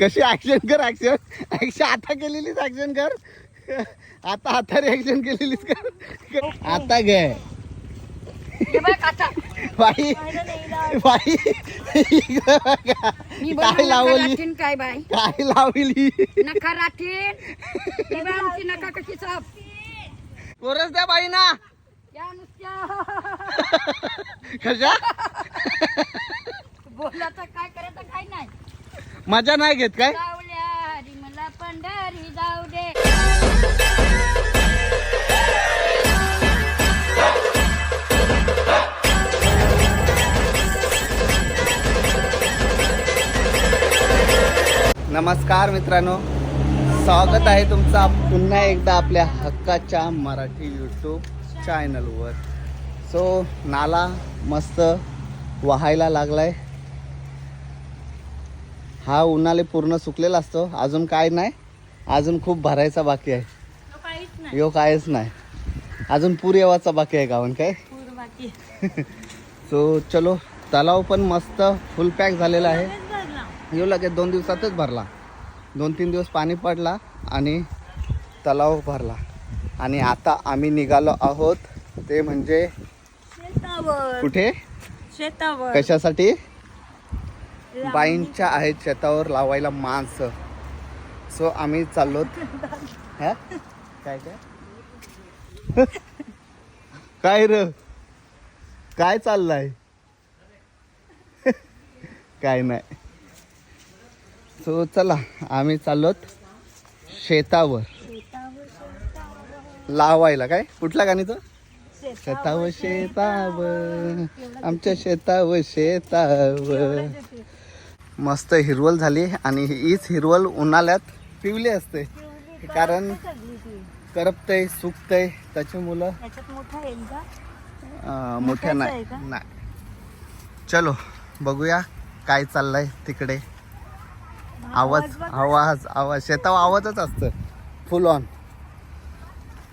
कशी ऍक्शन कर action action आता केलेलीच ऍक्शन कर. आता आता रिॲक्शन केलेलीच कर. आता घे. बाई बाई. काय लावली? काय बाई? काय लावली? नका आमची नका कशी साप कोरस द्या बाई ना कशा? तर काय करायचं काय नाही. मजा नाही घेत काय? पंढरी जाऊ दे नमस्कार मित्रांनो. स्वागत आहे तुमचा पुन्हा एकदा आपल्या हक्काच्या मराठी यूट्यूब चॅनलवर सो नाला मस्त वाहायला लागलाय. हा उन्हाळे पूर्ण सुकलेला असतो. अजून काय नाही. अजून खूप भरायचा बाकी आहे. यो कायच नाही. अजून पूर येवाचा बाकी आहे गावन काय? सो चलो तलाव पण मस्त फुल पॅक झालेला आहे. येऊ लगेच दोन दिवसातच भरला. दोन तीन दिवस पाणी पडला आणि तलाव भरला. आणि आता आम्ही निघालो आहोत ते म्हणजे कुठे? शेतावर. कशासाठी? बाईंच्या आहेत शेतावर लावायला माणसं. सो आम्ही चाललो. हा? काय काय? काय र? काय चाललंय? काय नाही. सो चला आम्ही चाललोत शेतावर. लावायला काय? कुठला गाणी तो? शेतावर शेतावर. आमच्या शेतावर शेतावर. मस्त हिरवल झाली आणि हीच हिरवल उन्हाळ्यात पिवली असते. कारण करपतय सुकतय त्याची मुलं मोठ्या नाही? नाही. चलो बघूया काय चाललंय तिकडे. आवाज. आवाज आवाज शेतावर आवाजच असतं. फुल ऑन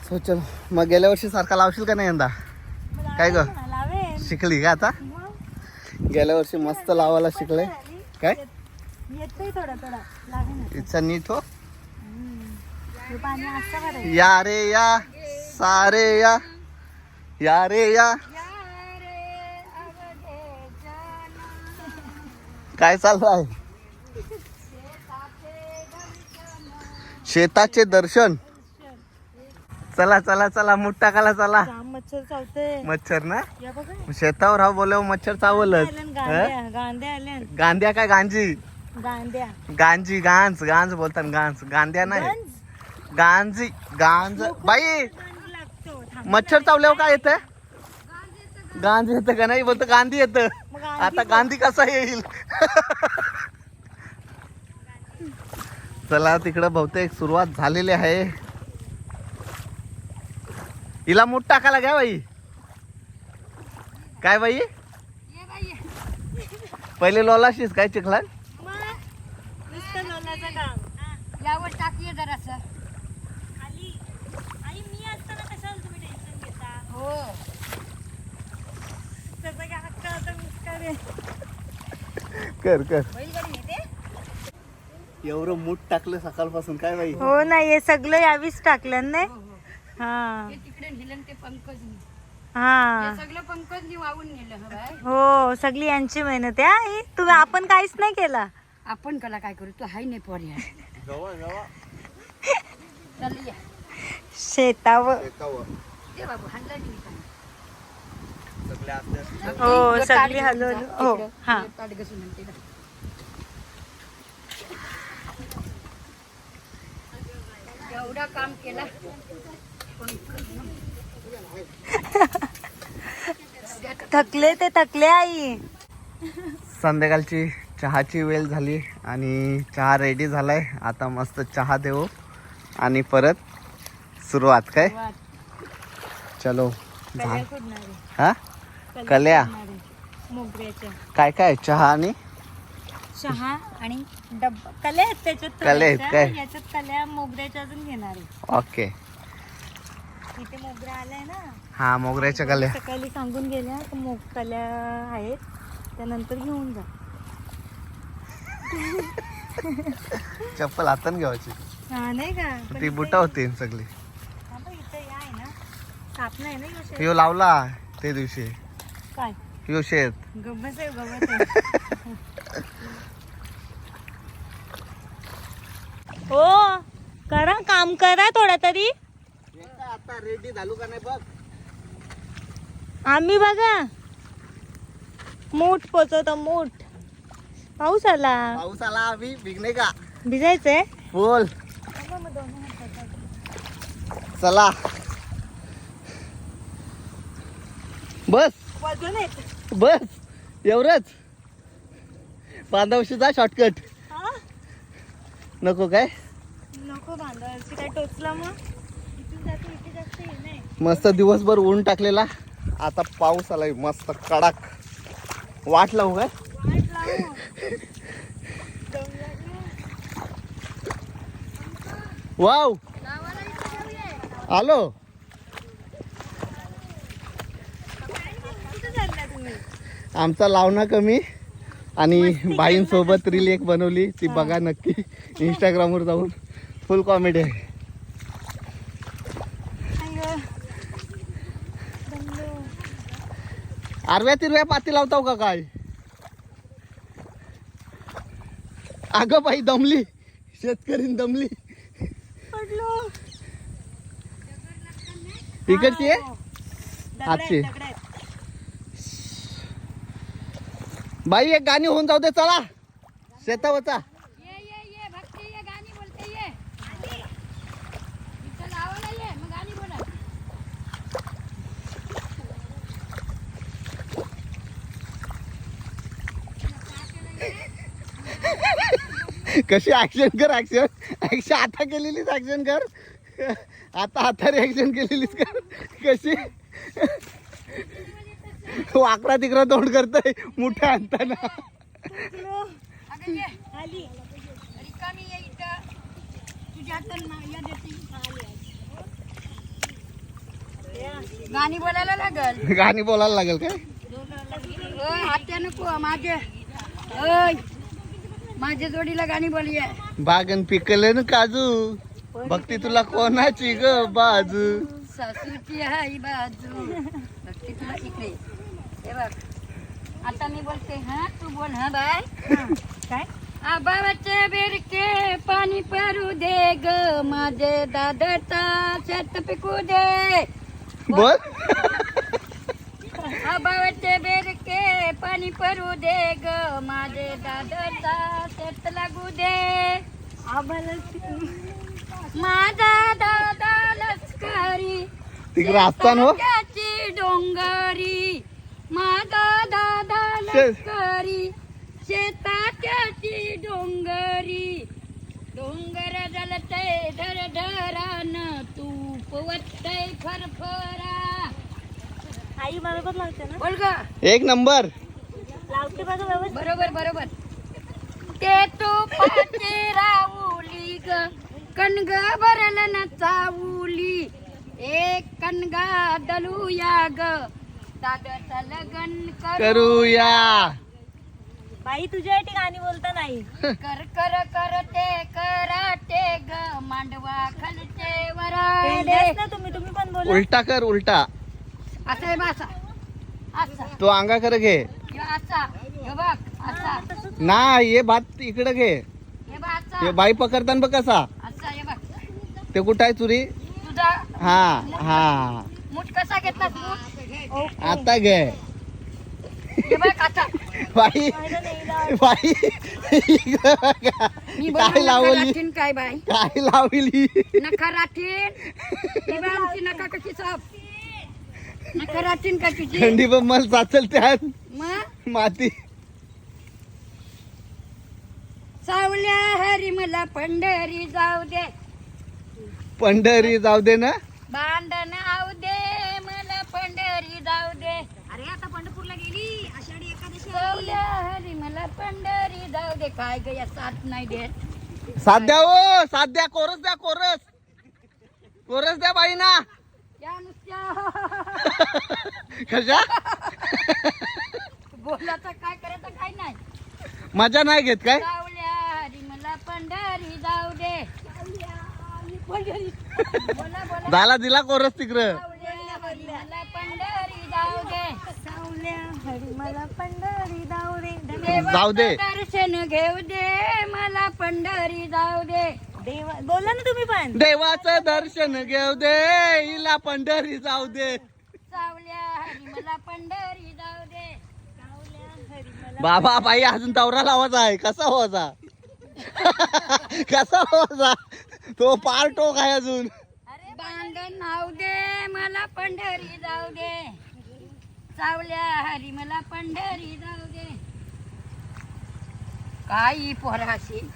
सो चलो. मग गेल्या वर्षी सारखा लावशील का नाही यंदा? काय ग? शिकली का आता? गेल्या वर्षी मस्त लावायला शिकले. काय? येतोय थोडा थोडा. इच्छा नीट हो. हम्म. हे पाणी असतं का रे? या रे या सारे या. या रे या काय चालू आहे शेताचे दर्शन. चला चला चला मुठ टाकायला चला. मच्छर चावते. मच्छर ना? शेतावर हा बोलव मच्छर चावलच. आल्यान गांद्या काय गांजी? गांद्या गांजी गांज गांज बोलतात गांज. गांद्या नाही. गंज? गांजी गांज. बाई गंज. मच्छर चावल्यावर काय येतं? गांधी येतं का नाही? बोलतो गांधी येतं. आता गांधी कसा येईल? चला तिकडं बहुतेक सुरुवात झालेली आहे. हिला मूठ टाकायला घ्या बाई. काय बाई? पहिले लोलाशीस काय काम. यावर जरासं. हो. कर कर. एवढं मूठ टाकलं सकाळपासून काय बाई? हो ना हे सगळं यावीच टाकलं नाही हा. तिकडे नेलं ते पंकज हा. सगळं पंकजनी वाहून नेलं हं हो सगळी यांची मेहनत आहे हा. तुम्ही आपण काहीच नाही केला. आपण कला काय करू? तू हाय नाही पोरी आहे चल या. शेतावर. ते बाबू हाणला नाही मी हो. सगळी हलवली. जा, हो. हा. ताट घासून. एवढा काम केला. थकले ते थकले आई. संध्याकाळची चहाची वेळ झाली आणि चहा रेडी झालाय. आता मस्त चहा देऊ आणि परत सुरुवात काय? चलो हा? कल्या? काय काय? चहा आणि? चहा आणि डब्बा. कल्या आहेत त्याच्यात कल्या आहेत. काय? याच्यात कल्या मोगऱ्याच्या अजून घेणार आहे. ओके. इथे मोगरा आलाय ना. हा मोगऱ्याच्या कल्या. सकाळी सांगून गेल्या मोग कल्या आहेत. त्यानंतर घेऊन जा. चप्पल हातान घ्यायची. हा नाही का? ती बुटा होती सगळी. आहे ना. ह्यो लावला ते दिवशी. काय? ह्यो शेत. आहे हो करा काम करा थोडा तरी. आता रेडी झालो का नाही बघ. आम्ही बघा. मूठ पोचवतो मूठ. पाऊस आला. पाऊस आला आम्ही भिगणे का? भिजायचंय? बोल. चला. बस. बस. एवढंच. बांधावशीचा शॉर्टकट नको काय? नको बांधावरची काय टोचला मग? मस्त दिवसभर ऊन टाकलेला. आता पाऊस आलाय मस्त कडक. वाट लावू काय? वाव! आलो. आमचा लावणं कमी. आणि बाईंसोबत रील एक बनवली ती बघा नक्की इंस्टाग्रामवर जाऊन. फुल कॉमेडी आहे अय्यो. दमलो. आरव्या तिरव्या पाती लावताव का काय? अगं बाई दमली. शेतकरी दमली. तिकडची आहे. बाई एक गाणी होऊन जाऊ दे चला. शेतावचा ये ये ये भक्ती ये गाणी बोलते ये इथं लावायला ये मग गाणी बोला कशी ऍक्शन कर ऍक्शन ऍक्शन आता केलेलीच ऍक्शन कर. आता आता रिॲक्शन केलेलीच कर. कशी? वाकडा तिकडा तोंड करतोय. मोठ्या आणताना. गाणी बोलायला लागल? गाणी बोलायला लागेल काय? नको माझे माझ्या जोडीला गाणी बोलूया बागन पिकले ना काजू? भक्ती तुला कोणाची ग बाजू? सासूची हाई बाजू. भक्ती तुला इकडे हे बघ. आता मी बोलते हा तू बोल हा बाय. काय? आबावाचे बेरके पाणी परू दे ग. माझे दादरचा शेत पिकू दे. बोल. आबावाचे बेरके पाणी परू दे ग माझे दादरचा शेत लागू दे. माझा दादा लष्करी तिकडे असताना हो. डोंगरी. माझा दादा लष्करी शेताची डोंगरी. डोंगर जलते धर धरान तूप वत्तय फरफरा. आई बरोबर लावते ना. बोल ग. एक नंबर. लावते बघा व्यवस्थित. बरोबर बरोबर. ते तुपाची राऊली ग. कणग भरल न चावली. एक कणगा दलूया ग. दादाचं लगन करू. करूया. बाई तुझ्यासाठी गाणी बोलता नाही. कर कर करते कराटे ग. मांडवा खालचे वराडे. ना तुम्ही तुम्ही पण बोला. उलटा कर उलटा. असा आहे बा असा. असा. तो अंगा कर घे. ह्यो असा. ह्यो बघ असा. ना ये भात इकडे घे. हे बघ असा. बाई पकडताना बघ कसा. असा हे बघ. ते कुठं आहे चुरी तुझा हा हा. मूठ कसा घेतलास मूठ? ओके आता घे. हे बघ असा बाई माझं नाही लाव. बाई. इकडं बघा. मी काय लावली? काय बाई? काय लावली? ही आमची कशी साप नका का तुझी? थंडी पण मला चाचल त्यात. मग? माती. सावल्या हरी मला पंढरी जाऊ दे. पंढरी जाऊ दे ना. भांडण आऊ दे मला पंढरी जाऊ दे. अरे आता पंढरपूरला गेली? आषाढी एकादशी सावल्या हरी मला पंढरी जाऊ दे. काय ग या साथ नाही देत. साथ द्या ओ साथ द्या कोरस द्या कोरस. कोरस द्या बाई ना कशा? बोलायचं काय करायचं काय नाही. मजा नाही घेत काय? जाऊल्या हरी मला पंढरी जाऊ दे. झाला दिला कोरस तिकडं. पंढरी जाऊ दे. हरी मला पंढरी दे. दे. दर्शन घेऊ दे मला पंढरी जाऊ दे. देवा बोला ना तुम्ही पण. देवाचं दर्शन घेऊ दे हिला पंढरी जाऊ दे. सावल्या हरी मला पंढरी जाऊ दे. सावल्या हरी मला बाबा बाई अजून तवरा लावायचा आहे. कसा होता? कसा होता? तो पार्टो काय अजून. बांगण नाव दे मला पंढरी जाऊ दे. सावल्या हरी मला पंढरी जाऊ दे. काही पोराशी.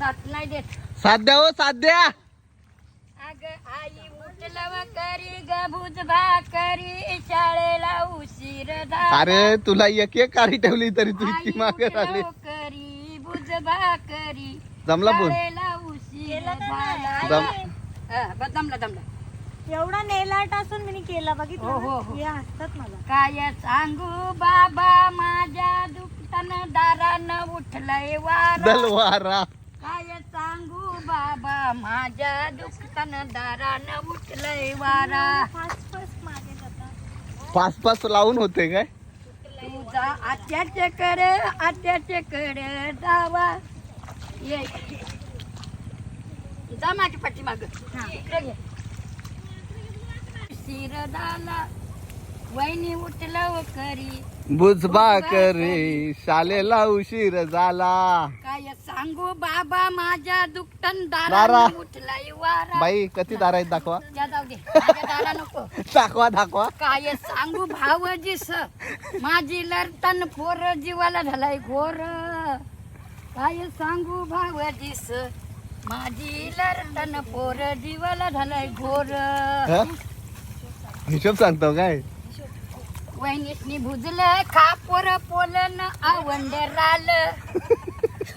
साथ नाही देत. साध्या हो साध्या अग आई उठलव करी गभूज भाकरी शाळेला उशीर झाला. अरे तुला एक एक काडी ठेवली तरी तू इतकी मागे उठलव करी जमला शाळेला उशीर केलं का नाही? झाला. जम- हा, बस जमला जमला. एवढा नेलाट असून मी केला हो, हो, बघितलं हो. हे. हसतात मला. काय सांगू बाबा माझ्या दुखतन दारानं उठलंय वारा. दलवारा. काय सांगू बाबा? माझ्या दुखतन दारानं उठलंय वारा. पाच पाच लावून होते काय? तुझा आत्याचे कडे आत्याचे कडे जावा. ये. जा माझ्या पाठीमाग इकडे घे. शिरदाला वहिनी उठलं करी बुजबा करे शालेला उशीर झाला काय सांगू? बाबा माझ्या दुखतन दारा. उठलाय वारा. बाई किती दार आहेत दाखवा. त्या जाऊ दे. माझ्या दारा नको. दाखवा दाखवा. काय सांगू? भावजीस माझी लरतन फोर जीवाला झालाय घोर. काय सांगू? भावजीस माझी लरतन फोर जीवाला झालाय घोर. ह? हिशोब सांगतो काय? वहिनीसनी भुजलं खापोर पोलन आवंड राल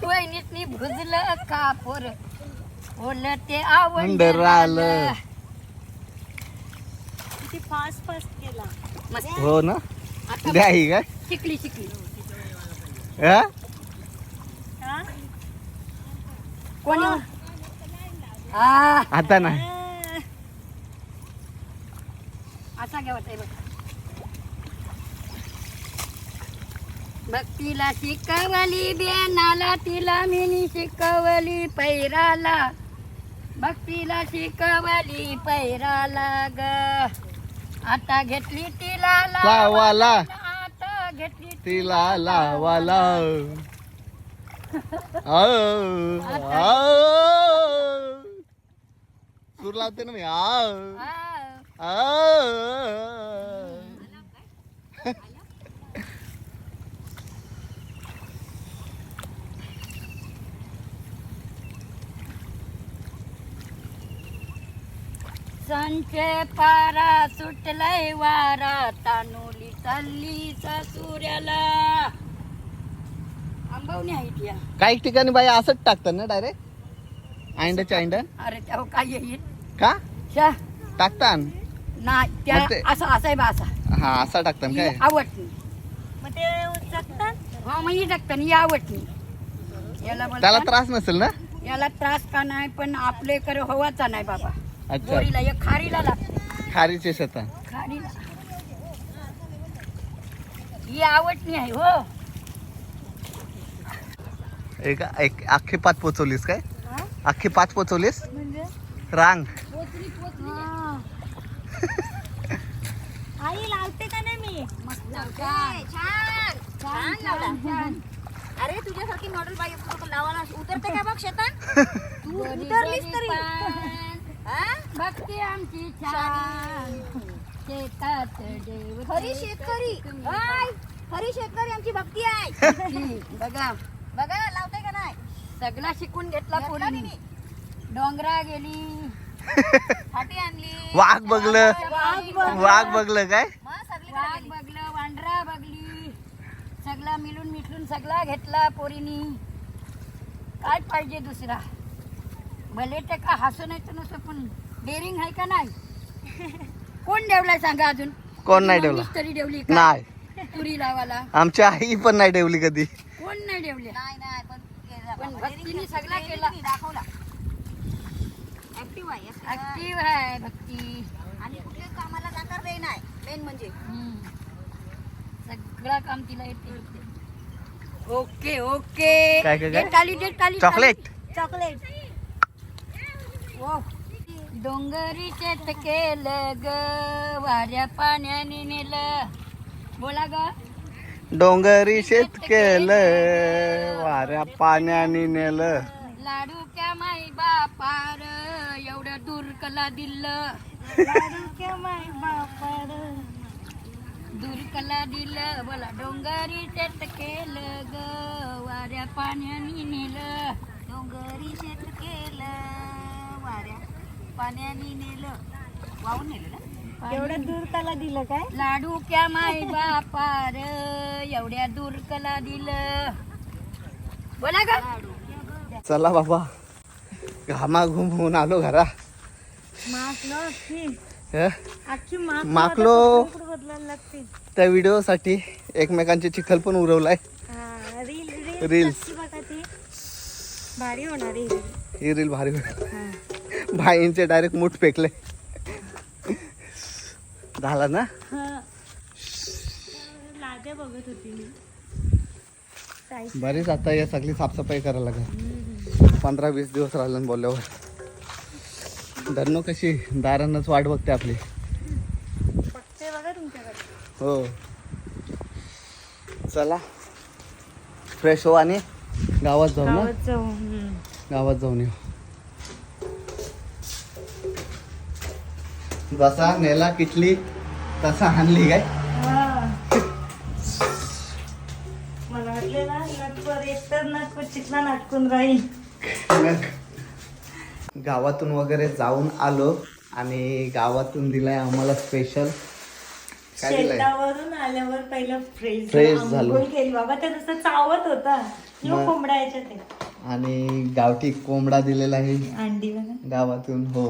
वहिनीसनी भुजलं खापोर पोल ते आवंड राल. राल किती फास्ट फास्ट केला. मस्त. हो ना? आता द्या ही काय? शिकली शिकली. ह? हा? कोणी? हा आता नाही. असा घ्यावा ताई बघ. भक्तीला शिकवली बेनाला तिला मिनी शिकवली पैराला. भक्तीला शिकवली पैराला ग. आता घेतली तिला लावाला. आता घेतली तिला लावाला. सूर लावते ना मी. हा. संचे पारा सुटलय वारा तानुली चालली सासुऱ्याला. आंबवणी आहेत या. काही ठिकाणी बाई असंच टाकतात ना डायरेक्ट आंड्याच्या अंड अरे तेव्हा काय येईल? का? शा टाकता नाही त्या मग ते- असा असाय बा असा. हा असा टाकतात ही काय? आवडणी मग ते जगतात हा मग ही टाकतं ही आवडणी याला त्याला बोलतात त्रास नसेल ना? याला त्रास का नाही पण आपले कर हवाचा नाही बाबा. अच्छा. एक खारीला लागते खारीचे शेता खारीला. ही आवडणी आहे हो. एक एक अख्खी पाच पोचवलीस काय? हा? अख्खी पाच पोचवलीस? म्हणजे? रांग. हा. आई लावते का नाही मी? मस्त छान. छान छान लावला छान. अरे तुझ्यासारखी मॉडेल बाई लावायला उतरते का बघ शेतात? तू उतरलीस तरी. भक्ती आमची छान शेतात देव खरी शेतकरी. आय, खरी शेतकरी आमची भक्ती आहे. बघा. बघा लावते का नाही? सगळा शिकून घेतला पोरीने तिने. डोंगरा गेली. फाटी आणली. वाघ बघलं. वाघ बघ. वाघ बघलं काय? वाघ. बघलं वांढरा बघली. सगळा मिळून मिटून सगळा घेतला पोरीनी. काय पाहिजे दुसरा? भले ते का हसू नाही तर नसं पण डेअरिंग आहे का नाही? कोण ठेवलाय सांगा अजून? कोण नाही ठेवला तरी ठेवली का? नाही. तुरी लावाला आमची आई पण नाही ठेवली कधी. कोण नाही ठेवल्या नाही नाही पण पण भक्तीने सगळा केला. दाखवला. ऍक्टिव्ह आहे ऍक्टिव्ह आहे भक्ती. आणि कुठे कामाला जाणार नाही नाही. मेन म्हणजे. सगळं काम तिला येते. Okay okay. काय, काय, काय? डेट काली डेट काली चॉकलेट. चॉकलेट ओ डोंगरी शेत केलं ग. वाऱ्या पाण्याने नेलं. बोला ग. डोंगरी शेत केलं. वाऱ्या पाण्याने नेलं. लाडू क्या माई बापार एवढं दूर कला दिलं. लाडू क्या माई बापार. दूर कला दिलं. बोला डोंगरी शेत केलं ग. वाऱ्या पाण्याने नेलं. डोंगरी शेत केलं. पाण्याने नेलं. वाहून नेलं ना? एवढं दूर त्याला दिलं काय? लाडू क्या माई बापार एवढ्या दूर कला दिलं. बोला ग. चला बाबा घामाघूम होऊन आलो घरा. माकलो अख्खी हं? अख्खी माक माकलो. बदलायला लागते. त्या व्हिडिओसाठी एकमेकांचे चिखल पण उरवलाय. हा, रील रील Reels. कशी बघा ती. भारी होणार आहे ही रील भारी होईल. भाईंचे डायरेक्ट मूठ फेकले. झाला ना? लाद्या बघत होती मी. बरीच आता या सगळी साफसफाई करायला लागेल. पंधरा वीस दिवस राहिले बोलल्यावर. धरणो कशी दारांनाच वाट बघते आपली. हो. चला. फ्रेश हो आणि गावात जाऊ ना. गावात जाऊन येऊ. जसा नेला किटली तसा आणली काय. मला वाटले ना नटवर एकतर नटवर चिकला नाटकून राहील. गावातून वगैरे जाऊन आलो आणि गावातून दिलाय आम्हाला स्पेशल काय दिलंय? शेतावरून आल्यावर पहिलं फ्रेश Fresh झालो. केली. बाबा ते नुसतं चावत होता. यो कोंबडा याच्यात आहे. आणि गावठी कोंबडा दिलेला आहे. अंडी बघा गावातून हो.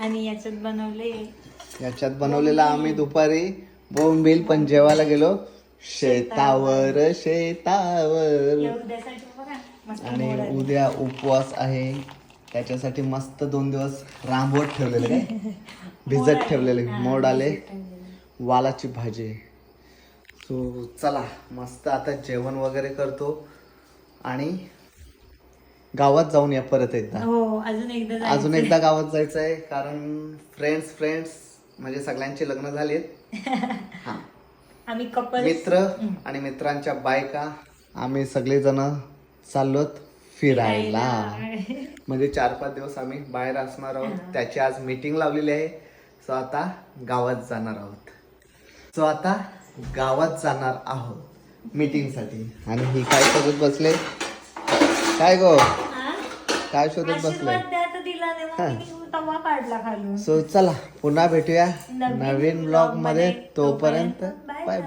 आणि याच्यात बनवले याच्यात बनवलेला आम्ही दुपारी बोंबील पण जेवायला गेलो शेतावर शेतावर. आणि. उद्या उपवास आहे. त्याच्यासाठी मस्त दोन दिवस रांबवत ठेवलेले. भिजत ठेवलेले. मोड आले. वालाची भाजी. सो चला मस्त आता जेवण वगैरे करतो. आणि गावात जाऊन या परत एकदा. हो अजून एकदा जायचं. अजून एकदा गावात जायचं आहे कारण फ्रेंड्स फ्रेंड्स म्हणजे सगळ्यांचे लग्न झालेत हा. आम्ही कपल मित्र आणि मित्रांच्या बायका आम्ही सगळेजण चाललोत फिरायला. म्हणजे चार पाच दिवस आम्ही बाहेर असणार आहोत. त्याची आज मीटिंग लावलेली आहे. सो आता गावात जाणार आहोत. सो आता गावात जाणार आहोत मीटिंगसाठी. आणि ही काय शोधत बसले? काय गो? काय शोधत बसले? आशीर्वाद द्या तर दिला नाही मग मी तवा काढला खालून. सो चला पुन्हा भेटूया नवीन ब्लॉगमध्ये. तोपर्यंत बाय. बाय